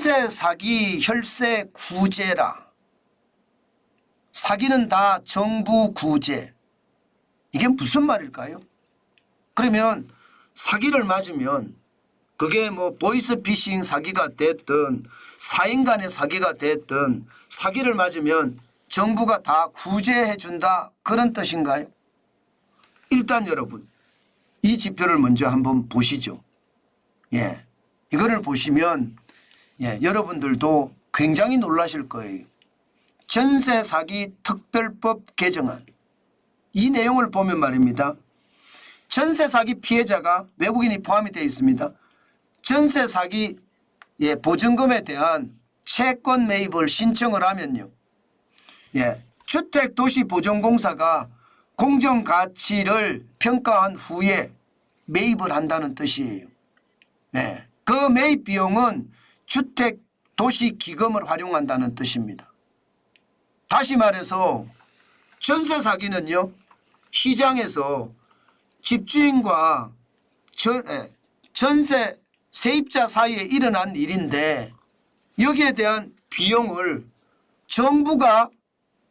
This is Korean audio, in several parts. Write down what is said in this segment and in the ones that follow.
전세 사기 혈세 구제라. 사기는 다 정부 구제. 이게 무슨 말일까요? 그러면 사기를 맞으면 그게 뭐 보이스피싱 사기가 됐든 사인 간의 사기가 됐든 사기를 맞으면 정부가 다 구제해 준다 그런 뜻인가요? 일단 여러분 이 지표를 먼저 한번 보시죠. 예. 이거를 보시면 예, 여러분들도 굉장히 놀라실 거예요. 전세 사기 특별법 개정안. 이 내용을 보면 말입니다. 전세 사기 피해자가 외국인이 포함이 되어 있습니다. 전세 사기 예, 보증금에 대한 채권 매입을 신청을 하면요. 예, 주택도시보존공사가 공정가치를 평가한 후에 매입을 한다는 뜻이에요. 네. 그 매입 비용은 주택 도시 기금을 활용한다는 뜻입니다. 다시 말해서 전세 사기는요. 시장에서 집주인과 전, 예, 전세 세입자 사이에 일어난 일인데 여기에 대한 비용을 정부가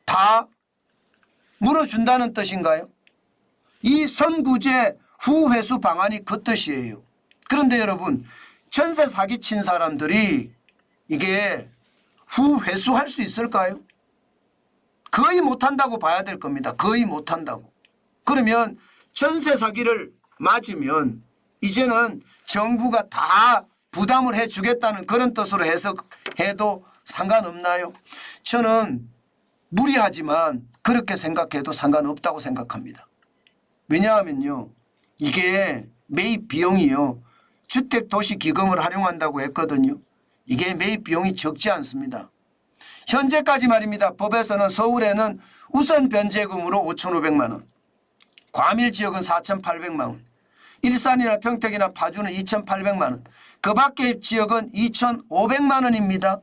다 물어준다는 뜻인가요? 이 선구제 후회수 방안이 그 뜻이에요. 그런데 여러분 전세 사기친 사람들이 이게 후회수할 수 있을까요? 거의 못한다고 봐야 될 겁니다. 거의 못한다고. 그러면 전세 사기를 맞으면 이제는 정부가 다 부담을 해주겠다는 그런 뜻으로 해석해도 상관없나요? 저는 무리하지만 그렇게 생각해도 상관없다고 생각합니다. 왜냐하면요. 이게 매입 비용이요. 주택도시기금을 활용한다고 했거든요. 이게 매입 비용이 적지 않습니다. 현재까지 말입니다. 법에서는 서울에는 우선 변제금으로 5,500만 원, 과밀 지역은 4,800만 원, 일산이나 평택이나 파주는 2,800만 원, 그 밖의 지역은 2,500만 원입니다.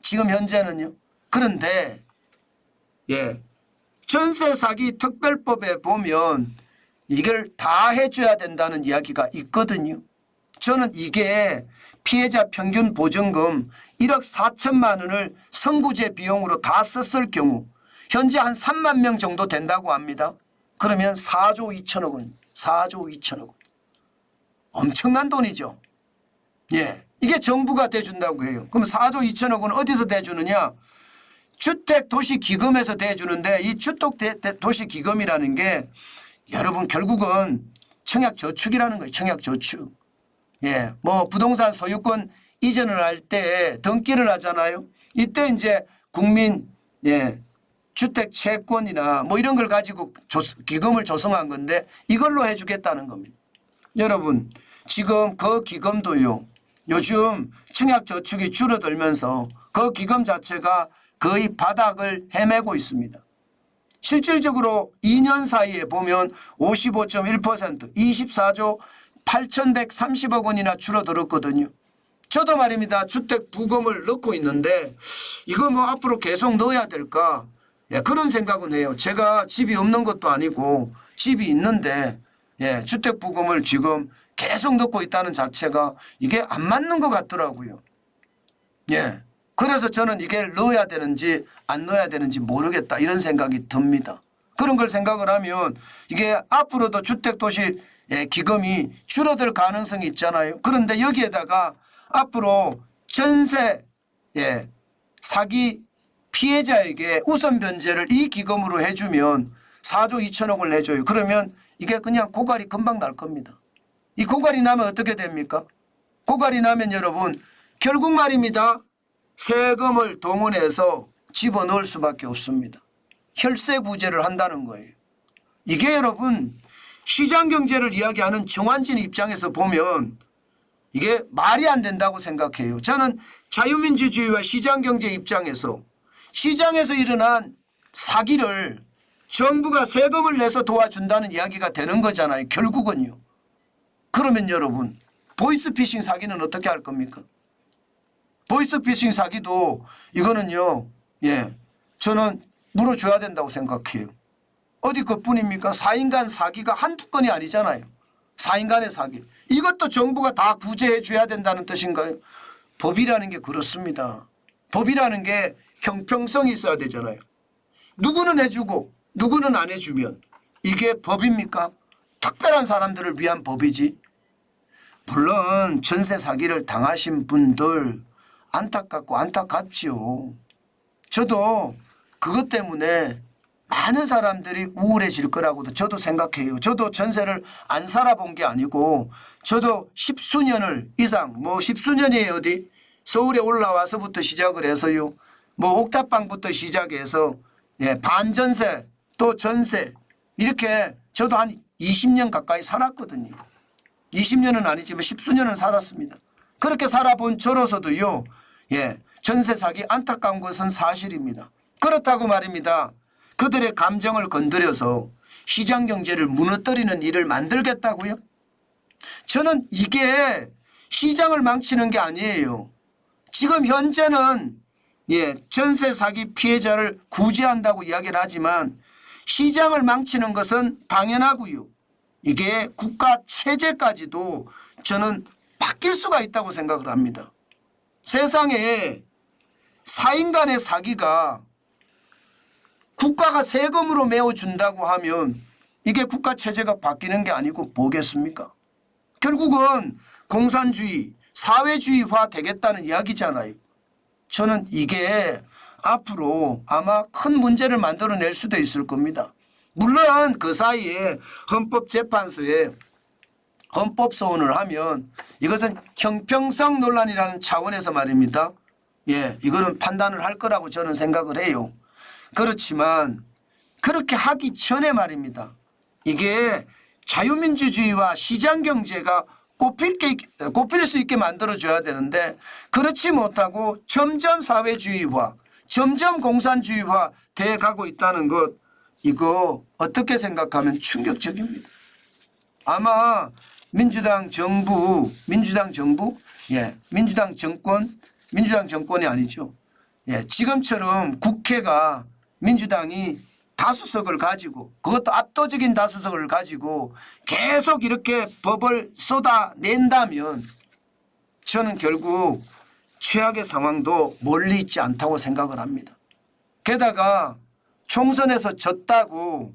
지금 현재는요. 그런데 예. 전세 사기 특별법에 보면 이걸 다 해줘야 된다는 이야기가 있거든요. 저는 이게 피해자 평균 보증금 1억 4천만 원을 선구제 비용으로 다 썼을 경우 현재 한 3만 명 정도 된다고 합니다. 그러면 4조 2천억 원, 4조 2천억 원. 엄청난 돈이죠. 예. 이게 정부가 대준다고 해요. 그럼 4조 2천억 원 어디서 대주느냐? 주택 도시 기금에서 대주는데 이 주택 도시 기금이라는 게 여러분 결국은 청약 저축이라는 거예요. 청약 저축. 예. 뭐 부동산 소유권 이전을 할 때 등기를 하잖아요. 이때 이제 국민 예. 주택 채권이나 뭐 이런 걸 가지고 조, 기금을 조성한 건데 이걸로 해 주겠다는 겁니다. 여러분 지금 그 기금도요. 요즘 청약 저축이 줄어들면서 그 기금 자체가 거의 바닥을 헤매고 있습니다. 실질적으로 2년 사이에 보면 55.1% 24조 8,130억 원이나 줄어들었거든요. 저도 말입니다. 주택 부금을 넣고 있는데 이거 뭐 앞으로 계속 넣어야 될까? 예, 그런 생각은 해요. 제가 집이 없는 것도 아니고 집이 있는데 예, 주택 부금을 지금 계속 넣고 있다는 자체가 이게 안 맞는 것 같더라고요. 예. 그래서 저는 이게 넣어야 되는지 안 넣어야 되는지 모르겠다 이런 생각이 듭니다. 그런 걸 생각을 하면 이게 앞으로도 주택 도시 예, 기금이 줄어들 가능성이 있잖아요. 그런데 여기에다가 앞으로 전세 예, 사기 피해자에게 우선 변제를 이 기금으로 해주면 4조 2천억을 내줘요. 그러면 이게 그냥 고갈이 금방 날 겁니다. 이 고갈이 나면 어떻게 됩니까? 고갈이 나면 여러분 결국 말입니다. 세금을 동원해서 집어넣을 수밖에 없습니다. 혈세 구제를 한다는 거예요. 이게 여러분 시장 경제를 이야기하는 정환진 입장에서 보면 이게 말이 안 된다고 생각해요. 저는 자유민주주의와 시장 경제 입장에서 시장에서 일어난 사기를 정부가 세금을 내서 도와준다는 이야기가 되는 거잖아요. 결국은요. 그러면 여러분 보이스피싱 사기는 어떻게 할 겁니까? 보이스피싱 사기도 이거는요. 예. 저는 물어줘야 된다고 생각해요. 어디 그뿐입니까? 4인간 사기가 한두 건이 아니잖아요. 4인간의 사기. 이것도 정부가 다 구제해 줘야 된다는 뜻인가요? 법이라는 게 그렇습니다. 법이라는 게 형평성이 있어야 되잖아요. 누구는 해주고 누구는 안 해주면 이게 법입니까? 특별한 사람들을 위한 법이지. 물론 전세 사기를 당하신 분들 안타깝고 안타깝지요. 저도 그것 때문에 많은 사람들이 우울해질 거라고도 저도 생각해요. 저도 전세를 안 살아본 게 아니고 저도 십수년을 이상 뭐 십수년이 어디 서울에 올라와서부터 시작을 해서요. 뭐 옥탑방부터 시작해서 예, 반전세 또 전세 이렇게 저도 한 20년 가까이 살았거든요. 20년은 아니지만 십수년은 살았습니다. 그렇게 살아본 저로서도요. 예, 전세 사기 안타까운 것은 사실입니다. 그렇다고 말입니다. 그들의 감정을 건드려서 시장 경제를 무너뜨리는 일을 만들겠다고요? 저는 이게 시장을 망치는 게 아니에요. 지금 현재는 예, 전세 사기 피해자를 구제한다고 이야기를 하지만 시장을 망치는 것은 당연하고요. 이게 국가 체제까지도 저는 바뀔 수가 있다고 생각을 합니다. 세상에 사인 간의 사기가 국가가 세금으로 메워준다고 하면 이게 국가 체제가 바뀌는 게 아니고 뭐겠습니까? 결국은 공산주의, 사회주의화 되겠다는 이야기잖아요. 저는 이게 앞으로 아마 큰 문제를 만들어낼 수도 있을 겁니다. 물론 그 사이에 헌법재판소에 헌법 소원을 하면 이것은 형평성 논란이라는 차원에서 말입니다. 예, 이거는 판단을 할 거라고 저는 생각을 해요. 그렇지만 그렇게 하기 전에 말입니다. 이게 자유민주주의와 시장 경제가 꼽힐, 게, 꼽힐 수 있게 만들어줘야 되는데 그렇지 못하고 점점 사회주의화, 점점 공산주의화 돼 가고 있다는 것 이거 어떻게 생각하면 충격적입니다. 아마 민주당 정부, 민주당 정부, 예, 민주당 정권, 민주당 정권이 아니죠. 예, 지금처럼 국회가 민주당이 다수석을 가지고 그것도 압도적인 다수석을 가지고 계속 이렇게 법을 쏟아낸다면 저는 결국 최악의 상황도 멀리 있지 않다고 생각을 합니다. 게다가 총선에서 졌다고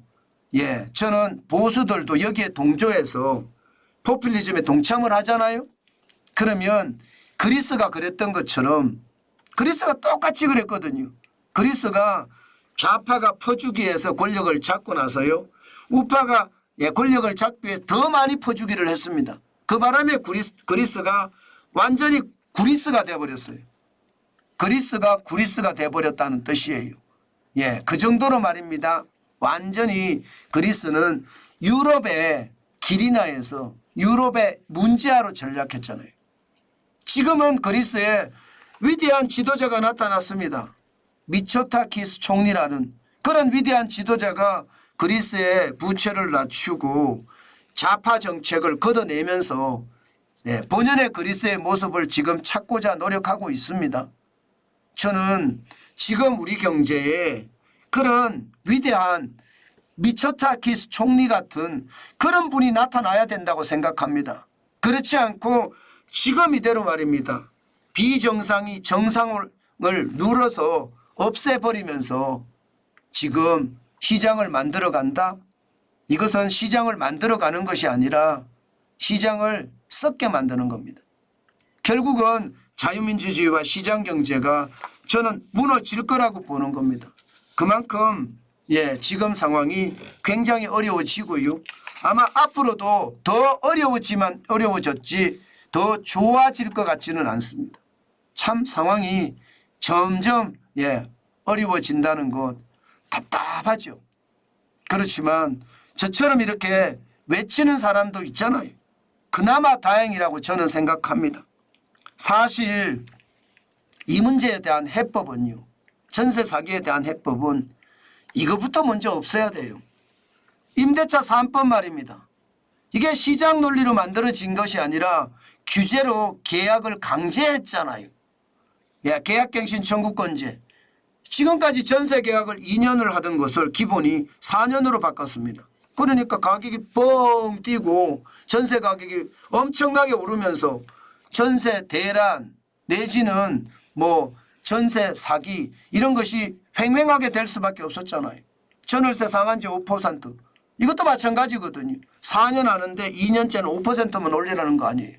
예, 저는 보수들도 여기에 동조해서 포퓰리즘에 동참을 하잖아요. 그러면 그리스가 그랬던 것처럼 그리스가 똑같이 그랬거든요. 그리스가 좌파가 퍼주기 위해서 권력을 잡고 나서요. 우파가 예, 권력을 잡기 위해 더 많이 퍼주기를 했습니다. 그 바람에 그리스, 그리스가 완전히 구리스가 돼버렸어요. 그리스가 구리스가 돼버렸다는 뜻이에요. 예, 그 정도로 말입니다. 완전히 그리스는 유럽의 길이나에서 유럽의 문제아로 전략했잖아요. 지금은 그리스에 위대한 지도자가 나타났습니다. 미초타키스 총리라는 그런 위대한 지도자가 그리스의 부채를 낮추고 좌파 정책을 걷어내면서 네, 본연의 그리스의 모습을 지금 찾고자 노력하고 있습니다. 저는 지금 우리 경제에 그런 위대한 미초타키스 총리 같은 그런 분이 나타나야 된다고 생각합니다. 그렇지 않고 지금 이대로 말입니다. 비정상이 정상을 눌러서 없애버리면서 지금 시장을 만들어 간다? 이것은 시장을 만들어 가는 것이 아니라 시장을 썩게 만드는 겁니다. 결국은 자유민주주의와 시장 경제가 저는 무너질 거라고 보는 겁니다. 그만큼 예, 지금 상황이 굉장히 어려워지고요. 아마 앞으로도 더 어려워지만 어려워졌지 더 좋아질 것 같지는 않습니다. 참 상황이 점점 예, 어려워진다는 것 답답하죠. 그렇지만 저처럼 이렇게 외치는 사람도 있잖아요. 그나마 다행이라고 저는 생각합니다. 사실 이 문제에 대한 해법은요. 전세 사기에 대한 해법은 이것부터 먼저 없애야 돼요. 임대차 3법 말입니다. 이게 시장 논리로 만들어진 것이 아니라 규제로 계약을 강제했잖아요. 예, 계약갱신 청구권제. 지금까지 전세 계약을 2년을 하던 것을 기본이 4년으로 바꿨습니다. 그러니까 가격이 뻥 뛰고 전세 가격이 엄청나게 오르면서 전세 대란 내지는 뭐 전세 사기 이런 것이 횡행하게 될 수밖에 없었잖아요. 전월세 상한제 5% 이것도 마찬가지거든요. 4년 하는데 2년째는 5%만 올리라는 거 아니에요.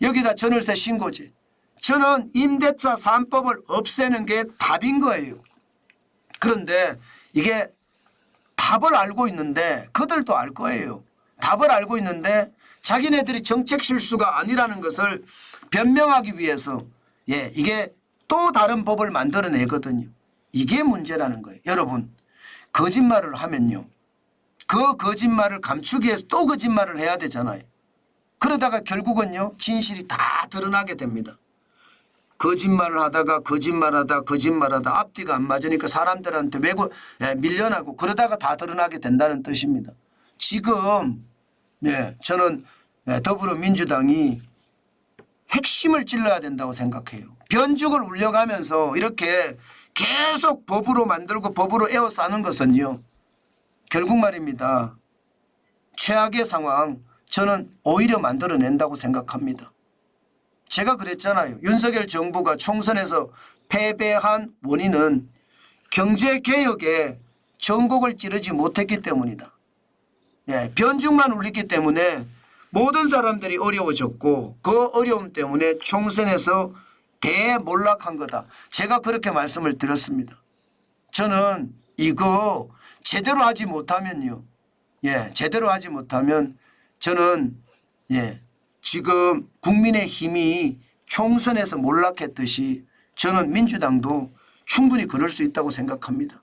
여기다 전월세 신고제. 저는 임대차 3법을 없애는 게 답인 거예요. 그런데 이게 답을 알고 있는데 그들도 알 거예요. 답을 알고 있는데 자기네들이 정책 실수가 아니라는 것을 변명하기 위해서 예, 이게 또 다른 법을 만들어내거든요. 이게 문제라는 거예요. 여러분, 거짓말을 하면요. 그 거짓말을 감추기 위해서 또 거짓말을 해야 되잖아요. 그러다가 결국은요, 진실이 다 드러나게 됩니다. 거짓말을 하다가 거짓말하다 거짓말하다 앞뒤가 안 맞으니까 사람들한테 외고 예, 밀려나고 그러다가 다 드러나게 된다는 뜻입니다. 지금 예, 저는 예, 더불어민주당이 핵심을 찔러야 된다고 생각해요. 변죽을 울려가면서 이렇게 계속 법으로 만들고 법으로 에워싸는 것은요. 결국 말입니다. 최악의 상황 저는 오히려 만들어낸다고 생각합니다. 제가 그랬잖아요. 윤석열 정부가 총선에서 패배한 원인은 경제개혁에 전곡을 찌르지 못했기 때문이다. 예, 변죽만 울리기 때문에 모든 사람들이 어려워졌고 그 어려움 때문에 총선에서 대몰락한 거다. 제가 그렇게 말씀을 드렸습니다. 저는 이거 제대로 하지 못하면요. 예, 제대로 하지 못하면 저는 예, 지금 국민의 힘이 총선에서 몰락했듯이 저는 민주당도 충분히 그럴 수 있다고 생각합니다.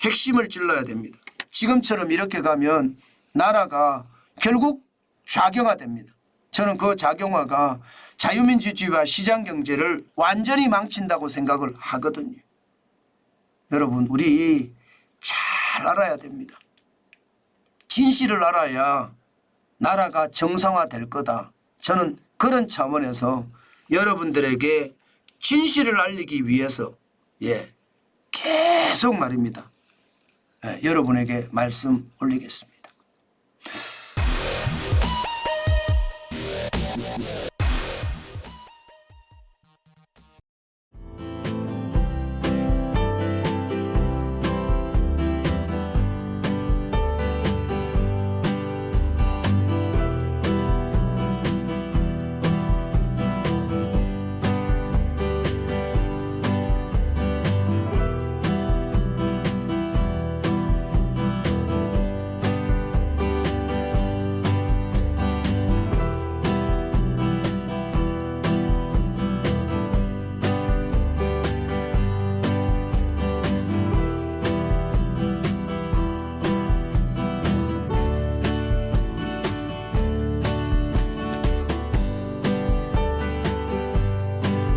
핵심을 찔러야 됩니다. 지금처럼 이렇게 가면 나라가 결국 좌경화됩니다. 저는 그 좌경화가 자유민주주의와 시장 경제를 완전히 망친다고 생각을 하거든요. 여러분, 우리 잘 알아야 됩니다. 진실을 알아야 나라가 정상화될 거다. 저는 그런 차원에서 여러분들에게 진실을 알리기 위해서 예 계속 말입니다. 예, 여러분에게 말씀 올리겠습니다.